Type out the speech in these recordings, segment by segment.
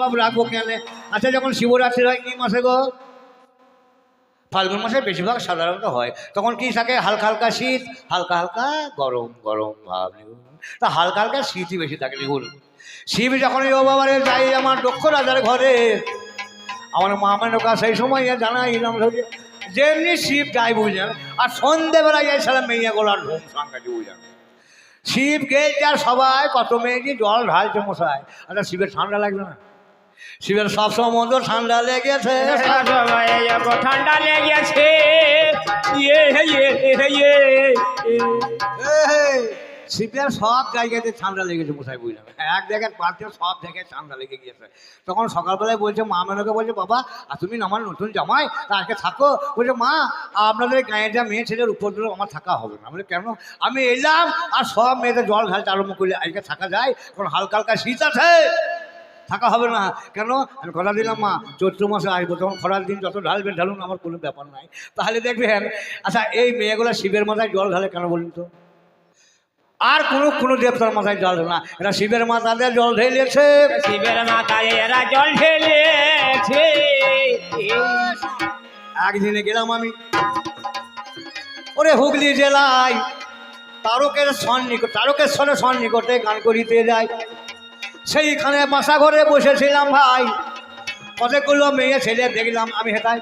বাবু রাখব কেন? আচ্ছা যখন শিবরাত্রি হয়, কি মাসে গো? ফাল্গুন মাসে বেশিরভাগ সাধারণত হয়। তখন কি থাকে? হালকা হালকা শীত, হালকা হালকা গরম গরম ভাব তা হালকা হালকা শীতই বেশি থাকে লিখুন শিব যখন ও বাবারে, যাই আমার দক্ষ রাজার ঘরে। আমার মা মেনকা সেই সময় জানাইলাম যেমনি শিব যাই বুঝলেন, আর সন্ধেবেলায় যাই সারা মেয়ে গোলার ধুম সাংঘাতি বুঝলেন শিব গেছে আর সবাই কত মেয়েটি জল ঢালছে মশাই আচ্ছা শিবের ঠান্ডা লাগবে না? শিবের সবসময় মতো ঠান্ডা লেগেছে। ঠান্ডা লেগেছে। ইয়ে ইয়ে ইয়ে শিবের সব জায়গাতে ঠান্ডা লেগেছে মশাই বুঝলাম। এক জায়গায় পার্থে সব জায়গায় ঠান্ডা লেগে গিয়েছে। তখন সকালবেলায় বলছে মা মেনকে বলছে বাবা আর তুমি আমার নতুন জামাই তা আজকে থাকো। বলছে মা আপনাদের গায়ে যা মেয়ে ছেলের উপর উপদ্রব আমার থাকা হবে না। বলে কেন? আমি এলাম আর সব মেয়েদের জল ঢালতে আরম্ভ করলে আজকে থাকা যায়। কারণ হালকা হালকা শীত আছে। থাকা হবে না। কেন? আমি কথা দিলাম মা চৈত্র মাসে আসব তখন খরার দিন যত ঢালবেন ঢালুন আমার কোনো ব্যাপার নাই। তাহলে দেখবেন আচ্ছা এই মেয়েগুলো শিবের মাথায় জল ঢালে কেন বলুন তো? আর কোনো কোনো দেবতার মাথায় জল ঢালে না। এরা শিবের মাথাতে জল ঢেলেছে। শিবের মাথায় এরা জল ঢেলেছে। একদিনে গেলাম আমি। ওরে হুগলি জেলায় তারকের সন্নিকট তারকেশ্বরের সন্নিকটে গান করিতে যাই। সেইখানে বাসা ঘরে বসেছিলাম ভাই। কতগুলো মেয়ে ছেলে দেখলাম আমি হেতাই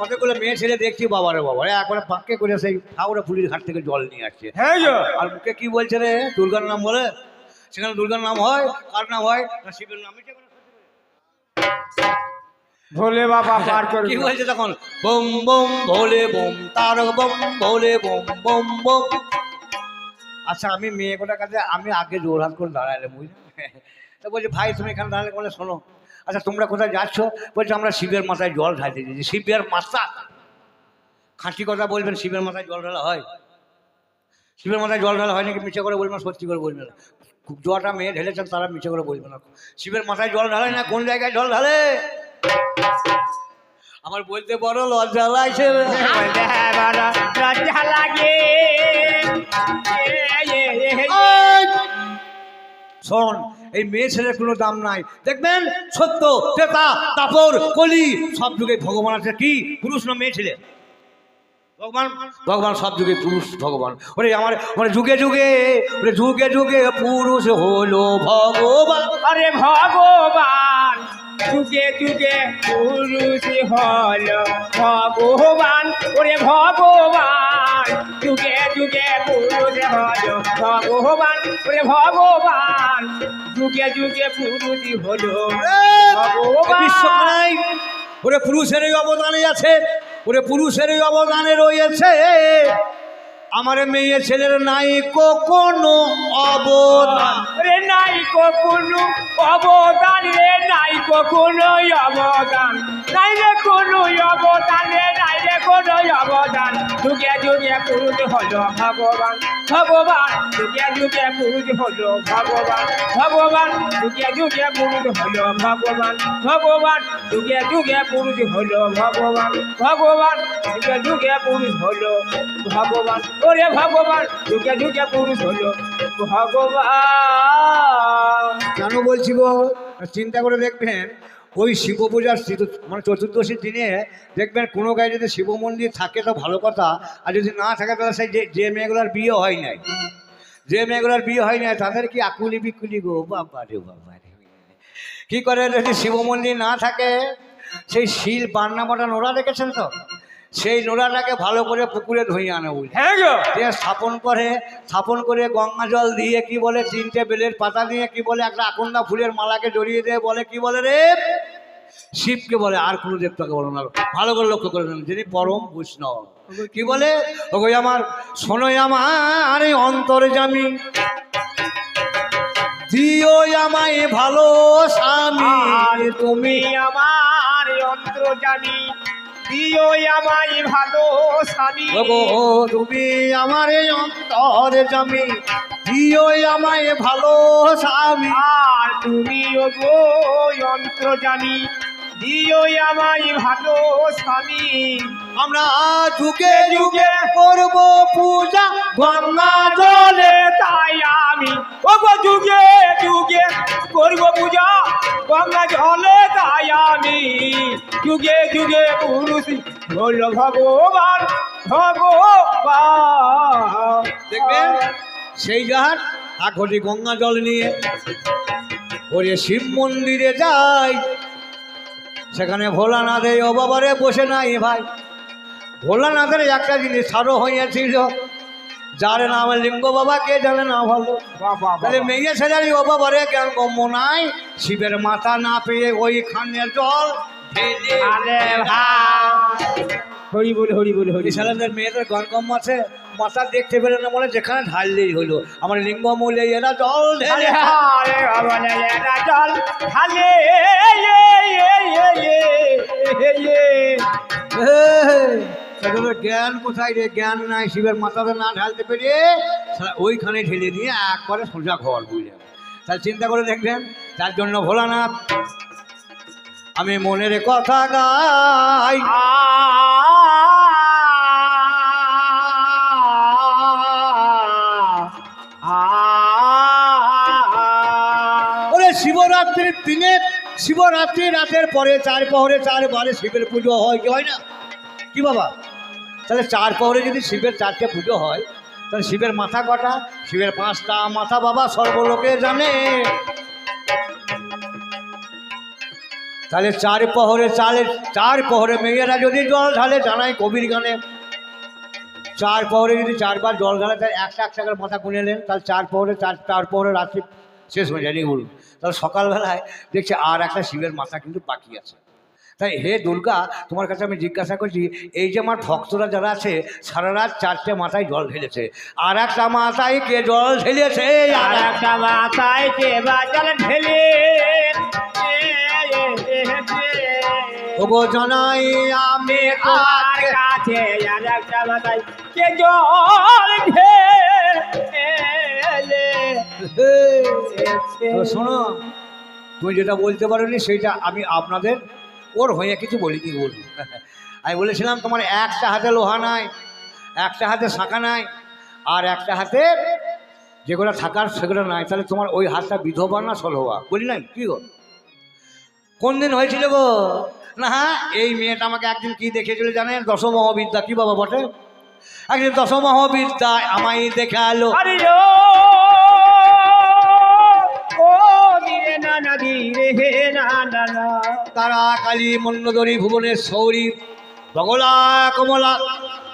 কতগুলো মেয়ে ছেলে দেখছি বাবারে বাবা একবারে পাঁকে করে সেই ঠাকুরে পুলির ঘাট থেকে জল নিয়ে আসছে। হ্যাঁ আর মুখে কি বলছে রে দুর্গার নাম বলে? সেখানে দুর্গার নাম হয় কার নাম হয়? না শিবের নাম। ভোলে বাবা পার করে কি বলছে তখন? বোম বোম ভোলে বোম তার বোম ভোলে বোম বোম বোম। আচ্ছা আমি মেয়ে কোটার কাছে আমি আগে জোরহাত করে দাঁড়াইলে বুঝলি? তা বলছে ভাই তুমি এখানে দাঁড়ালে বলে শোনো আচ্ছা তোমরা কোথায় যাচ্ছ বলছে আমরা শিবের মাথায় জল ঢালতে দিয়েছি শিবের মাথা খাঁটি কথা বলবেন শিবের মাথায় জল ঢালা হয় শিবের মাথায় জল ঢালা হয় নাকি মিছে করে বলবেন সত্যি করে বলবেন জটা মেয়ে ঢেলেছেন তারা মিছে করে বলবে না শিবের মাথায় জল ঢালে না কোন জায়গায় জল ঢালে আমার বলতে বড় লজ্জা লাগছে হ্যাঁ লজ্জা লাগে! শোন এই মেয়ে ছেলের কোনো দাম নাই। দেখবেন সত্য ক্রেতা তাপর কলি, সব যুগে ভগবান আছে। কি? পুরুষ না মেয়ে ছেলে? ভগবান? ভগবান সব যুগে পুরুষ, ভগবান। ওরে আমার মানে যুগে যুগে যুগে যুগে পুরুষ হলো ভগবান। আরে ভগবান! যুগে যুগে পুরুষ হল ভগবান ওরে ভগবান। যুগে যুগে পুরুষ হল ভগবান ওরে ভগবান। যুগে যুগে পুরুষ হলো ভগবান। ওরে পুরুষেরই অবদানে আছে ওরে পুরুষেরই অবদানে রয়েছে। আমার মেয়ে ছেলের নাই কোনো অবদান। কখনো অবদান রে নাই কখনো অবদান। নাই রে কোনো অবদান রে নাই রে কোনো অবদান। যুগে যুগে পুরুষ হলো ভগবান ভগবান, যুগে যুগে পুরুষ হলো ভগবান ভগবান, যুগে যুগে পুরুষ হলো ভগবান ভগবান, যুগে যুগে পুরুষ হলো ভগবান ভগবান, যুগে যুগে পুরুষ হলো ভগবান। ওরে ভগবান, যুগে যুগে পুরুষ হলো কেন বলছি গো চিন্তা করে দেখবেন, ওই শিব পূজার মানে চতুর্দশীর দিনে দেখবেন কোনো গায়ে যদি শিব মন্দির থাকে তো ভালো কথা, আর যদি না থাকে তাহলে সেই যে- মেয়েগুলোর বিয়ে হয় নাই। যে মেয়েগুলোর বিয়ে হয় নাই, তাদের কি আকুলি বিকুলি গো? বাবা রে বাবা রে। কি করে যদি শিব মন্দির না থাকে, সেই শিল বান্না বাটা নোড়া রেখেছেন তো? সেই নোড়াটাকে ভালো করে পুকুরে ধুয়ে আনে বুঝলি হ্যাঁ দিয়ে স্থাপন করে স্থাপন করে গঙ্গা জল দিয়ে কি বলে তিনটে বেলের পাতা দিয়ে কি বলে একটা আকন্দা ফুলের মালাকে জড়িয়ে দিয়ে বলে কি বলে রে? শিবকে বলে আর কোনো দেবতাকে বলো না। ভালো করে লক্ষ্য করে যিনি পরম বৈষ্ণব। কি বলে? ওগো আমার শোনোই আমার এই অন্তরে জামি দিও আমায় ভালো স্বামী তুমি আমার অন্তর জানি দিও আমায় ভালো স্বামী। ওগো তুমি আমার অন্তর জামি দিও আমায় ভালো স্বামী। আর তুমি অন্ত্র জানি দিও আমায় ভালো স্বামী। আমরা যুগে যুগে করব পূজা গঙ্গা জলে তাই আমি। ওগো যুগে যুগে করব পূজা গঙ্গা জলে তাই আমি। যুগে যুগে পুরুষ ভগবান ভগবান। দেখবেন সেই জাহাজ আখটি গঙ্গা জল নিয়ে ওরে শিব মন্দিরে যাই সেখানে ভোলানাথের ও বাবারে বসে নাই ভাই। ভোলানাথের একটা জিনিস সারো হইয়াছিল। যার নাম লিঙ্গ বাবা কে জানে না ভালো। তাহলে মেয়ে ছেলেরই ও বাবারে জ্ঞান গম্য নাই। শিবের মাথা না পেয়ে ওইখানে জল ঢেলে হরি বল হরি বল হরি ছেলেদের মেয়েদের গণকম্য আছে। মাথা দেখতে পেলে না বলে যেখানে ঢাললেই হলো। আমার লিঙ্গ মূলে এরা জল ঢেলে জল খালে জ্ঞান কোথায় রে? জ্ঞান নাই, শিবের মাথাতে না ঢালতে পেরে ওইখানে ঢেলে দিয়ে একবারে সোজা ঘর বুঝলেন তাহলে চিন্তা করে দেখবেন, তার জন্য ভোলানাথ, আমি মনের কথা গাই। ওরে শিবরাত্রির দিনে, শিবরাত্রি রাতের পরে চার পহরে চার বারে শিবের পুজো হয়, কি হয় না? কি বাবা? তাহলে চার পহরে যদি শিবের চারটে পুজো হয়, তাহলে শিবের মাথা কটা? শিবের পাঁচটা মাথা বাবা সর্বলোকে জানে। তাহলে চার পহরে চালে, চার পহরে মেয়েরা যদি জল ঢালে, জানাই কবির গানে। চার পহরে যদি চারবার জল ঢালে, তাহলে একটা একটা করে মাথা গুনে নেন। তাহলে চার পহরে, চার চার পহরে রাত্রি শেষ হয়ে যায় বলুন তাহলে সকালবেলায় দেখছি আর একটা শিবের মাথা কিন্তু বাকি আছে। তাই হে দুর্গা তোমার কাছে আমি জিজ্ঞাসা করছি এই যে আমার ভক্তরা যারা আছে সারা রাত চারটে মাথায় জল ঢেলেছে। আর একটা মাথায় কে জল ঢেলেছে? আর একটা মাথায় কে বা জল ঢেলে ওগো জানাই আমি আর কাছে আর একটা মাথায় কে জল ঢেলে শোনো তুমি যেটা বলতে পারোনি সেইটা আমি আপনাদের ওর হয়ে কিছু বলিনি বলব? আমি বলেছিলাম, তোমার একটা হাতে লোহা নাই, একটা হাতে শাঁখা নাই, আর একটা হাতে যেগুলো থাকার সেগুলো নাই। তাহলে তোমার ওই হাতটা বিধবা না সলহবা বলি নাই, কি গো? কোন দিন হয়েছিল গো? না হ্যাঁ এই মেয়েটা আমাকে একদিন কি দেখেছিল জানেন? দশমহাবিদ্যা কি বাবা বটে? একদিন দশমহাবিদ্যায় আমায় দেখাল। আরে কালী মন্নদরী ভুবনেশ্বরী, বগলা কমলা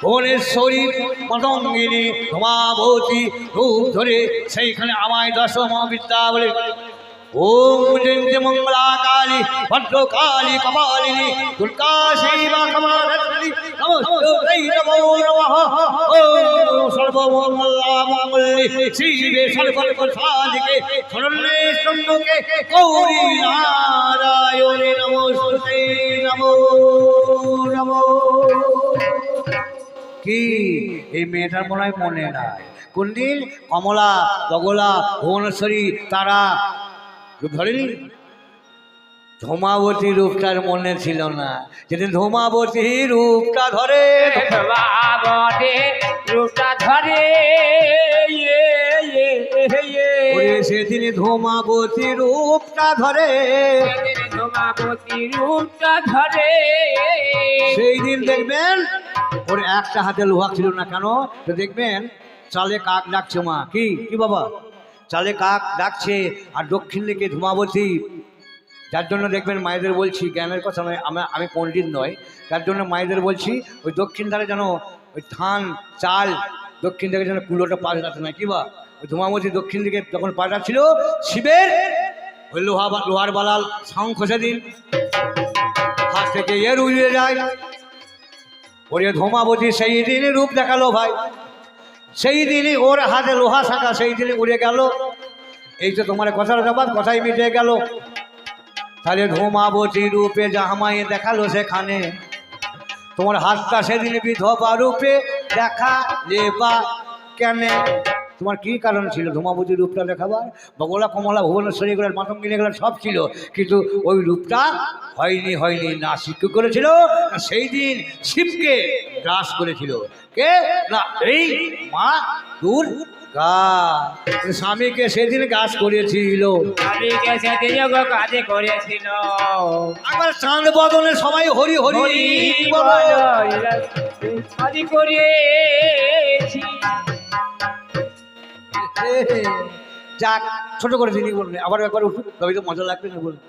ভুবনেশ্বরী, পতঙ্গিনী ধমাবতী রূপ ধরে সেইখানে আমায় দশম বিদ্যা বলে মঙ্গলা কালী ভদ্রকালী, কপালিনী দুর্গা শিবা কমালী নমস্তে নমো নমঃ। ওম সর্বমঙ্গলা মঙ্গলে শিবে সর্বপ্রসাদিকে, শরণ্যে স্তম্ভকে গৌরী নারায়ণে নমস্তে নমো নমো। কি? এই মেয়েটার মনে হয় মনে নাই। কোন দিন কমলা বগলা ভুবনেশ্বরী, তারা রূপ ধরেনি? ধূমাবতী রূপটার মনে ছিল না। যেদিন ধূমাবতী রূপটা ধরে রূপটা ধরে ইয়ে ইয়ে ইয়ে সেদিন ধূমাবতী রূপটা ধরে ধূমাবতী রূপটা ধরে। সেই দিন দেখবেন ওর একটা হাতে লোহা ছিল না কেন? তো দেখবেন চালে কাক ডাকছে মা। কি? কি বাবা? চালে কাক ডাকছে আর দক্ষিণ দিকে ধূমাবতী। যার জন্য দেখবেন মায়েদের বলছি, জ্ঞানের কথা নয়, আমি আমি পণ্ডিত নয় তার জন্য মায়েদের বলছি, ওই দক্ষিণ ধারে যেন ওই ধান চাল, দক্ষিণ দিকে যেন কুলোটা পাল্টাতে না, কি বা? ওই ধূমাবতী দক্ষিণ দিকে যখন পাল্টাচ্ছিল শিবের ওই লোহা লোহার বালাল শঙ্খ সেদিন হাত থেকে এর উড়িয়ে যায়। ওরে ধূমাবতী সেই দিনই রূপ দেখাল ভাই। সেই দিনই ওর হাতে লোহা শাখা, সেই দিনই উড়ে গেল। এই তো তোমার কথার জবাব, কথাই মিটে গেল। তাহলে ধূমাবতী রূপে জাহামাই দেখাল সেখানে। তোমার হাতটা সেদিন বিধবা রূপে দেখা লেবা কেন? তোমার কি কারণ ছিল? ধূমাবতী রূপটা দেখাবার? বগলা কমলা ভুবনেশ্বরী এগুলো মাতঙ্গিনী এগুলো সব ছিল। কিন্তু ওই রূপটা হয়নি হয়নি। না শিক্ষক করেছিল না সেই দিন শিবকে গ্রাস করেছিল। কে? না এই মা দূর গা স্বামীকে সেদিন গাছ করেছিল। কাজে চাঁদ বদলে সবাই হরি হরি হরি হরি করেছি যাক ছোট করে তিনি বলবে আবার একবার উঠুক তবে তো মজা লাগবে না বলুন